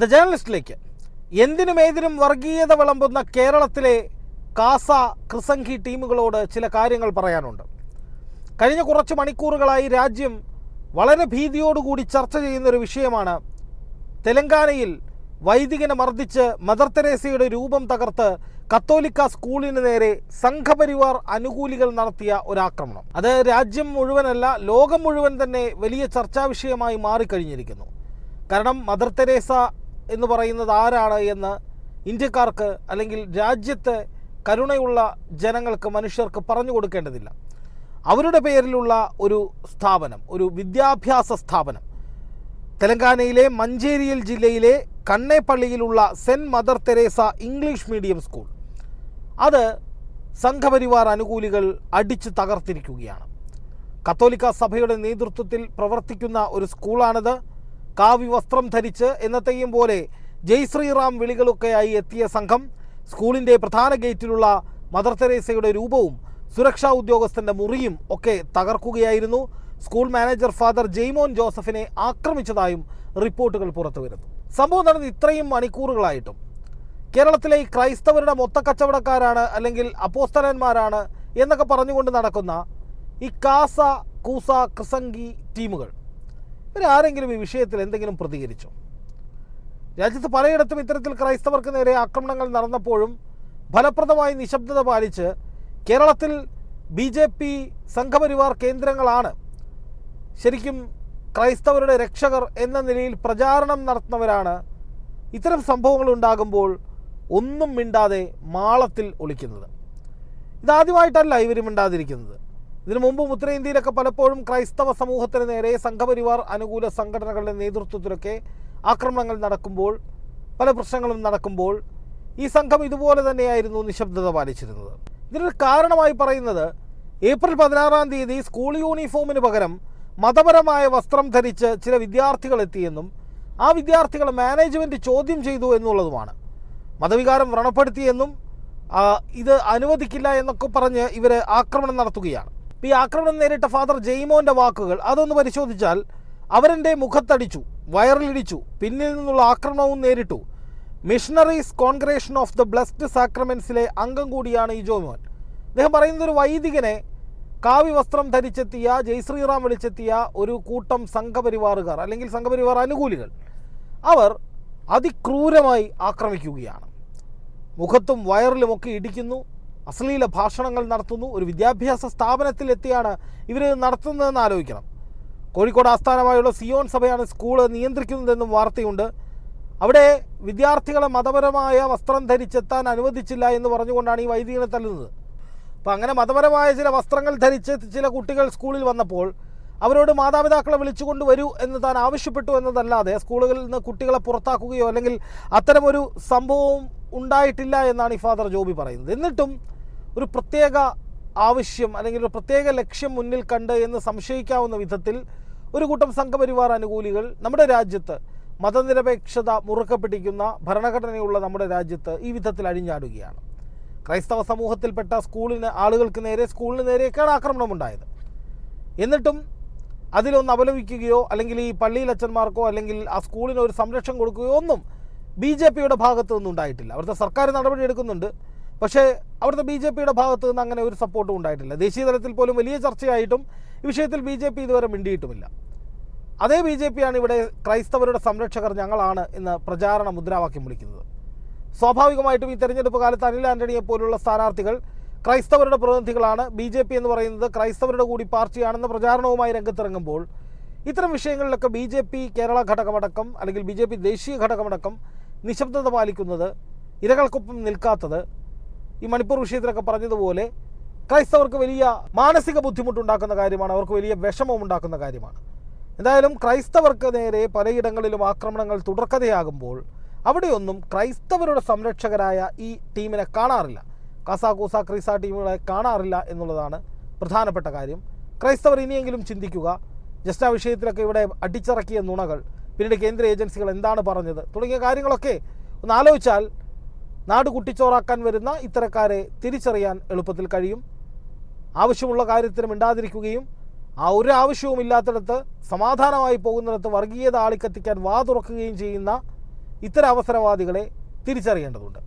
The ജേർണലിസ്റ്റിലേക്ക്. എന്തിനും ഏതിനും വർഗീയത വിളമ്പുന്ന കേരളത്തിലെ കാസ ക്രിസംഖി ടീമുകളോട് ചില കാര്യങ്ങൾ പറയാനുണ്ട്. കഴിഞ്ഞ കുറച്ച് മണിക്കൂറുകളായി രാജ്യം വളരെ ഭീതിയോടുകൂടി ചർച്ച ചെയ്യുന്നൊരു വിഷയമാണ് തെലങ്കാനയിൽ വൈദികനെ മർദ്ദിച്ച് മദർ തെരേസയുടെ രൂപം തകർത്ത് കത്തോലിക്ക സ്കൂളിന് നേരെ സംഘപരിവാർ അനുകൂലികൾ നടത്തിയ ഒരാക്രമണം. അത് രാജ്യം മുഴുവനല്ല ലോകം മുഴുവൻ തന്നെ വലിയ ചർച്ചാ വിഷയമായി മാറിക്കഴിഞ്ഞിരിക്കുന്നു. കാരണം മദർ തെരേസ എന്ന് പറയുന്നത് ആരാണ് എന്ന് ഇന്ത്യക്കാർക്ക് അല്ലെങ്കിൽ രാജ്യത്തെ കരുണയുള്ള ജനങ്ങൾക്ക് മനുഷ്യർക്ക് പറഞ്ഞു കൊടുക്കേണ്ടതില്ല. അവരുടെ പേരിലുള്ള ഒരു സ്ഥാപനം ഒരു വിദ്യാഭ്യാസ സ്ഥാപനം. തെലങ്കാനയിലെ മഞ്ചേരിയിൽ ജില്ലയിലെ കണ്ണേപ്പള്ളിയിലുള്ള Saint Mother Teresa English medium school. അത് സംഘപരിവാർ അനുകൂലികൾ അടിച്ചു തകർത്തിരിക്കുകയാണ്. കത്തോലിക്ക സഭയുടെ നേതൃത്വത്തിൽ പ്രവർത്തിക്കുന്ന ഒരു സ്കൂളാണിത്. കാവി വസ്ത്രം ധരിച്ച് എന്നത്തെയും പോലെ ജയ് ശ്രീറാം വിളികളൊക്കെയായി എത്തിയ സംഘം സ്കൂളിന്റെ പ്രധാന ഗേറ്റിലുള്ള മദർ തെരേസയുടെ രൂപവും സുരക്ഷാ ഉദ്യോഗസ്ഥന്റെ മുറിയും ഒക്കെ തകർക്കുകയായിരുന്നു. സ്കൂൾ മാനേജർ ഫാദർ ജെയ്മോൻ ജോസഫിനെ ആക്രമിച്ചതായും റിപ്പോർട്ടുകൾ പുറത്തു വരുന്നു സംഭവം നടന്ന് ഇത്രയും മണിക്കൂറുകളായിട്ടും. കേരളത്തിലെ ഈ ക്രൈസ്തവരുടെ മൊത്തക്കച്ചവടക്കാരാണ് അല്ലെങ്കിൽ അപ്പോസ്തലന്മാരാണ് എന്നൊക്കെ പറഞ്ഞുകൊണ്ട് നടക്കുന്ന ഈ കാസ കൂസ ക്രിസംഗി ടീമുകൾ. ഇവരാരെങ്കിലും ഈ വിഷയത്തിൽ എന്തെങ്കിലും പ്രതികരിച്ചോ? രാജ്യത്ത് പലയിടത്തും ഇത്തരത്തിൽ ക്രൈസ്തവർക്ക് നേരെ ആക്രമണങ്ങൾ നടന്നപ്പോഴും ഫലപ്രദമായി നിശബ്ദത പാലിച്ച് കേരളത്തിൽ ബി ജെ പി സംഘപരിവാർ കേന്ദ്രങ്ങളാണ് ശരിക്കും ക്രൈസ്തവരുടെ രക്ഷകർ എന്ന നിലയിൽ പ്രചാരണം നടത്തുന്നവരാണ്. ഇത്തരം സംഭവങ്ങൾ ഉണ്ടാകുമ്പോൾ ഒന്നും മിണ്ടാതെ മാളത്തിൽ ഒളിക്കുന്നത്. ഇതാദ്യമായിട്ടല്ല ഇവർ മിണ്ടാതിരിക്കുന്നത്. ഇതിനു മുമ്പും ഉത്തരേന്ത്യയിലൊക്കെ പലപ്പോഴും ക്രൈസ്തവ സമൂഹത്തിന് നേരെ സംഘപരിവാർ അനുകൂല സംഘടനകളുടെ നേതൃത്വത്തിലൊക്കെ ആക്രമണങ്ങൾ നടക്കുമ്പോൾ പല പ്രശ്നങ്ങളും നടക്കുമ്പോൾ ഈ സംഘം ഇതുപോലെ തന്നെയായിരുന്നു നിശബ്ദത പാലിച്ചിരുന്നത്. ഇതിനൊരു കാരണമായി പറയുന്നത് ഏപ്രിൽ പതിനാറാം തീയതി സ്കൂൾ യൂണിഫോമിന് പകരം മതപരമായ വസ്ത്രം ധരിച്ച് ചില വിദ്യാർത്ഥികൾ എത്തിയെന്നും ആ വിദ്യാർത്ഥികളെ മാനേജ്മെന്റ് ചോദ്യം ചെയ്തു എന്നുള്ളതുമാണ്. മതവികാരം വ്രണപ്പെടുത്തിയെന്നും ഇത് അനുവദിക്കില്ല എന്നൊക്കെ പറഞ്ഞ് ഇവർ ആക്രമണം നടത്തുകയാണ്. ഈ ആക്രമണം നേരിട്ട ഫാദർ ജെയ്മോന്റെ വാക്കുകൾ അതൊന്ന് പരിശോധിച്ചാൽ അവരെന്റെ മുഖത്തടിച്ചു വയറിലിടിച്ചു പിന്നിൽ നിന്നുള്ള ആക്രമണവും നേരിട്ടു. Missionaries congregation of the blessed സാക്രമെൻസിലെ അംഗം കൂടിയാണ് ഈ ജോമോൻ. അദ്ദേഹം പറയുന്നത് ഒരു വൈദികനെ കാവി വസ്ത്രം ധരിച്ചെത്തിയ ജയശ്രീറാം വിളിച്ചെത്തിയ ഒരു കൂട്ടം സംഘപരിവാറുകാർ അല്ലെങ്കിൽ സംഘപരിവാർ അനുകൂലികൾ. അവർ അതിക്രൂരമായി ആക്രമിക്കുകയാണ്. മുഖത്തും വയറിലുമൊക്കെ ഇടിക്കുന്നു അശ്ലീല ഭാഷണങ്ങൾ നടത്തുന്നു. ഒരു വിദ്യാഭ്യാസ സ്ഥാപനത്തിലെത്തിയാണ് ഇവർ നടത്തുന്നതെന്ന് ആലോചിക്കണം. കോഴിക്കോട് ആസ്ഥാനമായുള്ള സിയോൺ സഭയാണ് സ്കൂൾ നിയന്ത്രിക്കുന്നതെന്നും വാർത്തയുണ്ട്. അവിടെ വിദ്യാർത്ഥികളെ മതപരമായ വസ്ത്രം ധരിച്ചെത്താൻ അനുവദിച്ചില്ല എന്ന് പറഞ്ഞുകൊണ്ടാണ് ഈ വൈദികനെ തല്ലുന്നത്. അപ്പോൾ അങ്ങനെ മതപരമായ ചില വസ്ത്രങ്ങൾ ധരിച്ച് ചില കുട്ടികൾ സ്കൂളിൽ വന്നപ്പോൾ അവരോട് മാതാപിതാക്കളെ വിളിച്ചുകൊണ്ട് വരൂ എന്ന് താൻ ആവശ്യപ്പെട്ടു എന്നതല്ലാതെ സ്കൂളുകളിൽ നിന്ന് കുട്ടികളെ പുറത്താക്കുകയോ അല്ലെങ്കിൽ അത്തരമൊരു സംഭവവും ഉണ്ടായിട്ടില്ല എന്നാണ് ഈ ഫാദർ ജോബി പറയുന്നത്. എന്നിട്ടും ഒരു പ്രത്യേക ആവശ്യം അല്ലെങ്കിൽ ഒരു പ്രത്യേക ലക്ഷ്യം മുന്നിൽ കണ്ട് എന്ന് സംശയിക്കാവുന്ന വിധത്തിൽ ഒരു കൂട്ടം സംഘപരിവാർ അനുകൂലികൾ നമ്മുടെ രാജ്യത്ത് മതനിരപേക്ഷത മുറുക്കെ പിടിക്കുന്ന ഭരണഘടനയുള്ള നമ്മുടെ രാജ്യത്ത് ഈ വിധത്തിൽ അഴിഞ്ഞാടുകയാണ്. ക്രൈസ്തവ സമൂഹത്തിൽപ്പെട്ട സ്കൂളിന് ആളുകൾക്ക് നേരെ സ്കൂളിന് നേരെയൊക്കെയാണ് ആക്രമണം ഉണ്ടായത് എന്നിട്ടും അതിലൊന്ന് അപലപിക്കുകയോ അല്ലെങ്കിൽ ഈ പള്ളിയിൽ അച്ഛന്മാർക്കോ അല്ലെങ്കിൽ ആ സ്കൂളിന് ഒരു സംരക്ഷണം കൊടുക്കുകയോ ഒന്നും ബി ജെ പിയുടെ ഭാഗത്തു നിന്നും ഉണ്ടായിട്ടില്ല അവിടുത്തെ സർക്കാർ നടപടി എടുക്കുന്നുണ്ട് പക്ഷേ അവിടുത്തെ ബി ജെ പിയുടെ ഭാഗത്ത് നിന്ന് അങ്ങനെ ഒരു സപ്പോർട്ടും ഉണ്ടായിട്ടില്ല. ദേശീയ തലത്തിൽ പോലും വലിയ ചർച്ചയായിട്ടും ഈ വിഷയത്തിൽ ബി ജെ പി ഇതുവരെ മിണ്ടിയിട്ടുമില്ല. അതേ ബി ജെ പിയാണ് ഇവിടെ ക്രൈസ്തവരുടെ സംരക്ഷകർ ഞങ്ങളാണ് എന്ന് പ്രചാരണ മുദ്രാവാക്യം വിളിക്കുന്നത്. സ്വാഭാവികമായിട്ടും ഈ തെരഞ്ഞെടുപ്പ് കാലത്ത് അനിൽ ആന്റണിയെ പോലുള്ള സ്ഥാനാർത്ഥികൾ ക്രൈസ്തവരുടെ പ്രതിനിധികളാണ്. ബി ജെ പി എന്ന് പറയുന്നത് ക്രൈസ്തവരുടെ കൂടി പാർട്ടിയാണെന്ന പ്രചാരണവുമായി രംഗത്തിറങ്ങുമ്പോൾ ഇത്തരം വിഷയങ്ങളിലൊക്കെ ബി ജെ പി കേരള ഘടകമടക്കം അല്ലെങ്കിൽ ബി ജെ പി ദേശീയ ഘടകമടക്കം നിശബ്ദത പാലിക്കുന്നത് ഇരകൾക്കൊപ്പം നിൽക്കാത്തത് ഈ മണിപ്പൂർ വിഷയത്തിലൊക്കെ പറഞ്ഞതുപോലെ ക്രൈസ്തവർക്ക് വലിയ മാനസിക ബുദ്ധിമുട്ടുണ്ടാക്കുന്ന കാര്യമാണ് അവർക്ക് വലിയ വിഷമം ഉണ്ടാക്കുന്ന കാര്യമാണ്. എന്തായാലും ക്രൈസ്തവർക്ക് നേരെ പലയിടങ്ങളിലും ആക്രമണങ്ങൾ തുടർക്കഥയാകുമ്പോൾ അവിടെയൊന്നും ക്രൈസ്തവരുടെ സംരക്ഷകരായ ഈ ടീമിനെ കാണാറില്ല. കാസാകൂസ ക്രീസ ടീമുകളെ കാണാറില്ല എന്നുള്ളതാണ് പ്രധാനപ്പെട്ട കാര്യം. ക്രൈസ്തവർ ഇനിയെങ്കിലും ചിന്തിക്കുക ജസ്റ്റ് ആ വിഷയത്തിലൊക്കെ ഇവിടെ അടിച്ചിറക്കിയ നുണകൾ പിന്നീട് കേന്ദ്ര ഏജൻസികൾ എന്താണ് പറഞ്ഞത് തുടങ്ങിയ കാര്യങ്ങളൊക്കെ ഒന്ന് ആലോചിച്ചാൽ നാട് കുട്ടിച്ചോറാക്കാൻ വരുന്ന ഇത്തരക്കാരെ തിരിച്ചറിയാൻ എളുപ്പത്തിൽ കഴിയും. ആവശ്യമുള്ള കാര്യത്തിന് മിണ്ടാതിരിക്കുകയും ആ ഒരു ആവശ്യവും ഇല്ലാത്തിടത്ത് സമാധാനമായി പോകുന്നിടത്ത് വർഗീയത ആളിക്കത്തിക്കാൻ വാതുറക്കുകയും ചെയ്യുന്ന ഇത്തരം അവസരവാദികളെ തിരിച്ചറിയേണ്ടതുണ്ട്.